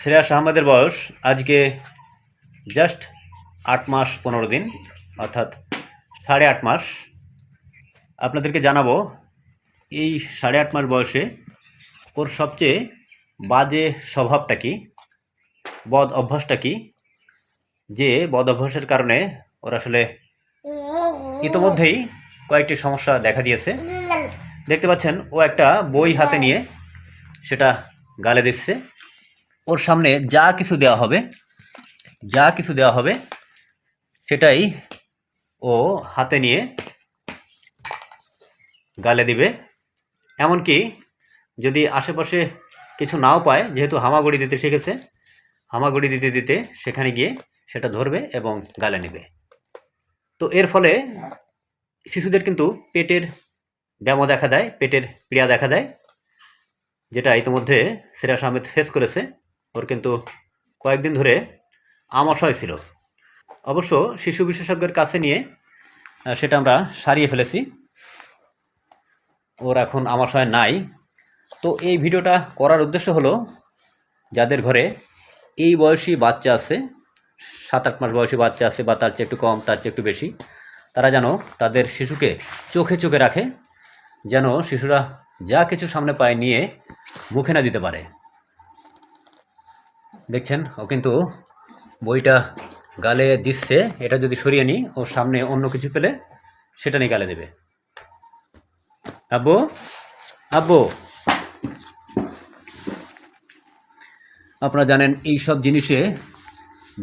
শ্রেয়াস আহমেদের বয়স আজকে জাস্ট আট মাস পনেরো দিন, অর্থাৎ সাড়ে আট মাস। আপনাদেরকে জানাব, এই সাড়ে আট মাস বয়সে ওর সবচেয়ে বাজে স্বভাবটা কি, বদ অভ্যাসটা কি, যে বদ অভ্যাসের কারণে ওর আসলে ইতোমধ্যেই কয়েকটি সমস্যা দেখা দিয়েছে। দেখতে পাচ্ছেন, ও একটা বই হাতে নিয়ে সেটা গালে দিচ্ছে। ওর সামনে যা কিছু দেওয়া হবে, যা কিছু দেওয়া হবে, সেটাই ও হাতে নিয়ে গালে দিবে। এমনকি যদি আশেপাশে কিছু নাও পায়, যেহেতু হামাগুড়ি দিতে শিখেছে, হামাগুড়ি দিতে দিতে সেখানে গিয়ে সেটা ধরবে এবং গালে নেবে। তো এর ফলে শিশুদের কিন্তু পেটের ব্যামো দেখা দেয়, পেটের পীড়া দেখা দেয়, যেটা ইতিমধ্যে সিরাজ আহমেদ ফেস করেছে। ওর কিন্তু কয়েকদিন ধরে আমাশয় ছিল। অবশ্য শিশু বিশেষজ্ঞের কাছে নিয়ে সেটা আমরা সারিয়ে ফেলেছি। ওর এখন আমাশয় নাই। তো এই ভিডিওটা করার উদ্দেশ্য হলো, যাদের ঘরে এই বয়সী বাচ্চা আছে, সাত আট মাস বয়সী বাচ্চা আছে বা তার চেয়ে একটু কম, তার চেয়ে একটু বেশি, তারা যেন তাদের শিশুকে চোখে চোখে রাখে, যেন শিশুরা যা কিছু সামনে পায় নিয়ে মুখে না দিতে পারে। দেখছেন, ও কিন্তু বইটা গালে দিচ্ছে, এটা যদি সরিয়ে নিই ওর সামনে অন্য কিছু পেলে সেটা নিয়ে গালে দেবে। আব্বু আব্বু। আপনারা জানেন, এই সব জিনিসে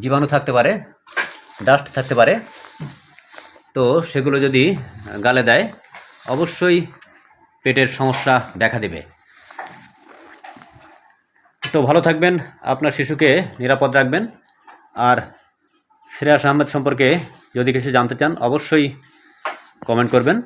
জীবাণু থাকতে পারে, ডাস্ট থাকতে পারে। তো সেগুলো যদি গালে দেয়, অবশ্যই পেটের সমস্যা দেখা দেবে। তো ভালো থাকবেন, আপনার শিশুকে নিরাপদ রাখবেন। আর শ্রেয়াস আহমেদ সম্পর্কে যদি কিছু জানতে চান, অবশ্যই কমেন্ট করবেন।